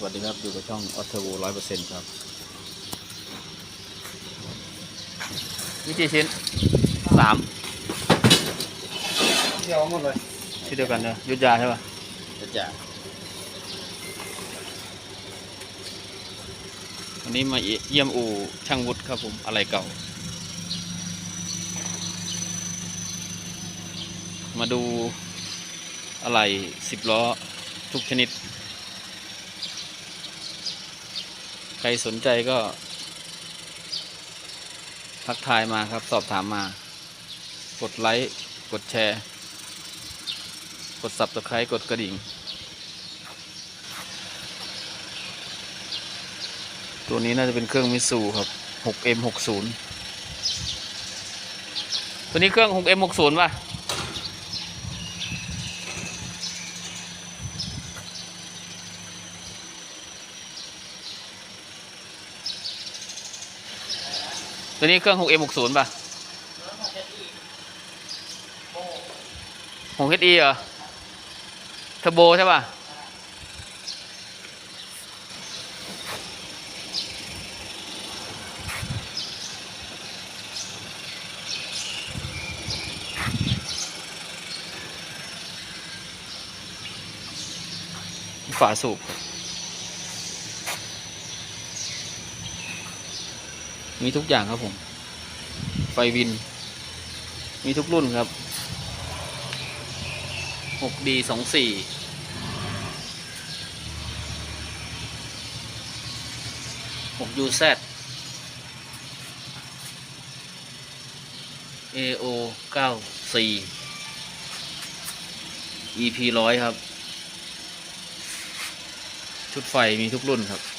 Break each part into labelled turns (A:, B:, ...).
A: สวัสดีครับ อยู่กับช่องออโตโวร้อยเปอร์เซ็นต์ครับ นี่กี่ชิ้นสาม
B: เที่ยวหมดเลย
A: ที่เดียวกันเนอะยุทธยาใช่ป่ะ
B: จะจ่า
A: วันนี้มาเยี่ยมอู่ช่างวุฒิครับผม อะไรเก่า มาดูอะไรสิบล้อทุกชนิด ใครสนใจก็ ทักทายมาครับ สอบถามมา กดไลค์กดแชร์ กด subscribe กดกระดิ่ง ตัวนี้น่าจะเป็นเครื่องมิสูครับ 6M60 ตัวนี้เครื่อง 6M60 ป่ะ ตัวนี้เครื่อง 6M60 ป่ะ 6HE เหรอเทอร์โบใช่ป่ะ ฝาสูบ มีทุกอย่างครับผม ไฟวิน มีทุกรุ่นครับ 6D 24 6UZ AO 94 EP 100 ครับ ชุดไฟมีทุกรุ่นครับ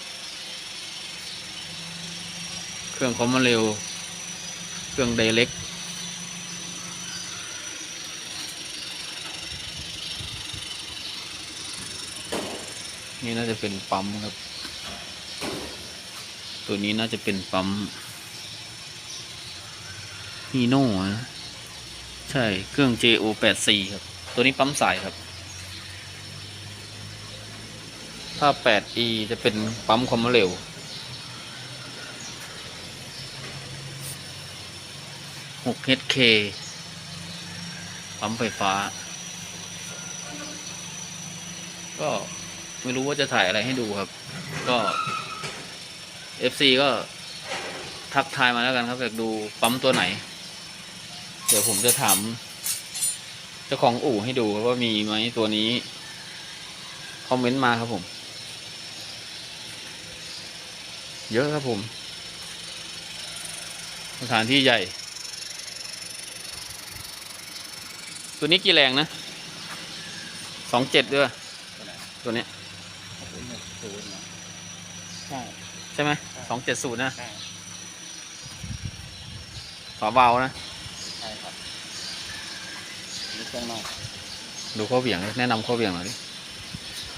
A: เครื่องคอมมาเร็ว เครื่องไดเล็กนี่น่าจะเป็นปั๊มครับ ตัวนี้น่าจะเป็นปั๊มฮีโน่นะใช่ เครื่อง JO 8 4 ครับ ตัวนี้ปั๊มสายครับ ถ้า 8E จะเป็นปั๊มความเร็ว 6HK ปั๊มไฟฟ้า ก็ไม่รู้ว่าจะถ่ายอะไรให้ดูครับ ก็ FC ก็ทักทายมาแล้วกันครับอยากดูปั๊มตัวไหน เดี๋ยวผมจะถามเจ้าของอู่ให้ดูว่ามีไหมตัวนี้ คอมเมนต์มาครับผม เยอะครับผม สถานที่ใหญ่ ตัวนี้กี่แรงนะสองเจ็ดด้วยตัวเนี้ย
B: ศูนย์นะใช่
A: ใช่ไหมสองเจ็ดศูนย์นะ
B: ใช่
A: ฝาเบานะ
B: ใช่ครับนี่เครื่องนอก
A: ดูข้อเหวี่ยงแนะนำข้อเหวี่ยงหน่อยดิ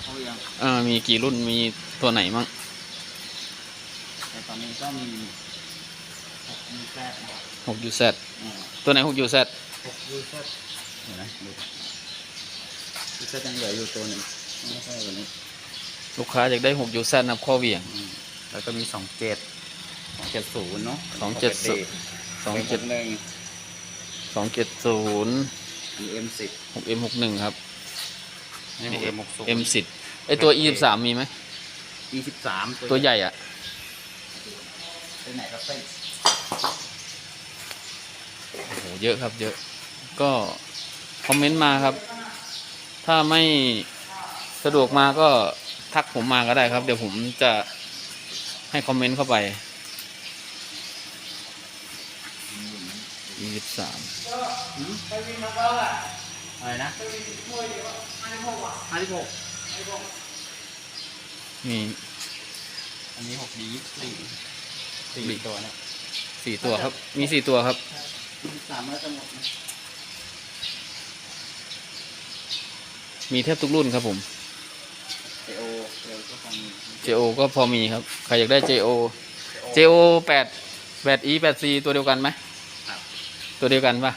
B: เขายัง
A: เออมีกี่รุ่นมีตัวไหนมั่ง
B: แต่ตอนนี้ก็มีหกยูแซดนะครับ
A: หกยูแซด
B: อ่า
A: ตัวไหนหกยูแซด
B: หกยูแซด เห็นไหมดูยูแซดยังเหลืออยู่ตัวหนึ่งไม่ใช่ตัวนี้
A: ลูกค้าอยากได้หกยูแซดนะข้อเหวี่ยง
B: อืมแล้วก็มีสองเจ็ดสองเจ็ดศูนย์เนาะ
A: สองเจ็ดศูนย์สองเจ็ด
B: หนึ่ง
A: สองเจ็ดศูนย์
B: มีเอ็มสิบ
A: หกเอ็มหกหนึ่งครับ
B: นี่เอ็มหกศูนย์
A: เอ็มสิบไอตัวอีสิบสามมีไหม
B: อีสิบสาม
A: ตัวใหญ่อะ
B: ไปไหนครับเส้น
A: โอ้โหเยอะครับเยอะ ก็ คอมเมนต์มาครับ ถ้าไม่สะดวกมาก็ทักผมมาก็ได้ครับ เดี๋ยวผมจะให้คอมเมนต์เข้าไปยี่สิบสาม
B: อะไรนะห้าสิบหก
A: มี
B: อันนี้หกดีสี่สี่
A: ดี
B: ตัวเนี่ย
A: สี่ตัวครับ มีสี่ตัวครับ
B: สามร้อยจะหมดนะ
A: มีแทบทุกรุ่นครับผม
B: เอโอเอโอก็คงมี
A: JO ก็พอมีครับ ใครอยากได้ JO JO แปดแปด E แปด C ตัวเดียวกันไหม
B: ครับ
A: ตัวเดียวกันปะ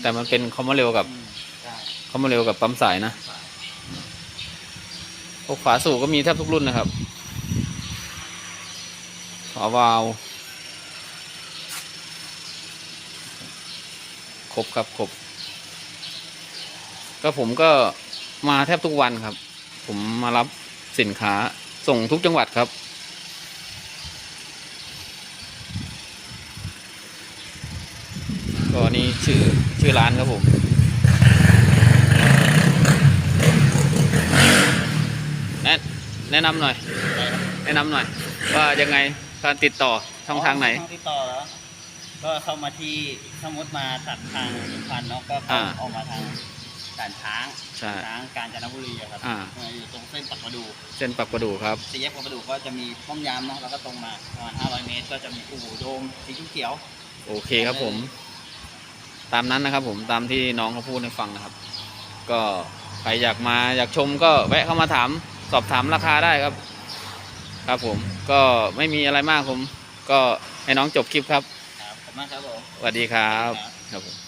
A: แต่มันเป็นคอมมอนเร็วกับ
B: อืมใช่
A: คอมมอนเร็วกับปั๊มสายนะพวกฝาสูบก็มีแทบทุกรุ่นนะครับ
B: ใฝา
A: วาล์วครบครับครบก็ผมก็ มาแทบทุกวันครับ ผมมารับสินค้าส่งทุกจังหวัดครับ ก็นี่ชื่อชื่อร้านครับผมแนะแนะนำหน่อย แนะนำหน่อย ว่ายังไงการติดต่อช่องทางไหน
B: ช่องติดต่อแล้ว ก็เข้ามาที่สมมติมาจากทางสุพรรณเนาะก็เข้า
A: อ่า
B: ออกมาทาง ด่านช้าง
A: ใช่
B: ช้างกาญจนบุรีอะครับ
A: อ่า
B: เอออยู่ตรงเส้นปักประดู
A: เส้นปักประดูครับ
B: สี่แยกปักประดูก็จะมีป้อมยามเนาะแล้วก็ตรงมาประมาณ500 เมตร ก็จะมีอู่โดมสีเขียว
A: โอเคครับผม ตามนั้นนะครับผมตามที่น้องเขาพูดให้ฟังนะครับ ก็ใครอยากมาอยากชมก็แวะเข้ามาถามสอบถามราคาได้ครับ ครับผมก็ไม่มีอะไรมากผม ก็ให้น้องจบคลิปครับ
B: ครับขอบคุณมากครับผม
A: สวัสดีครับ
B: ครับ
A: ครับผม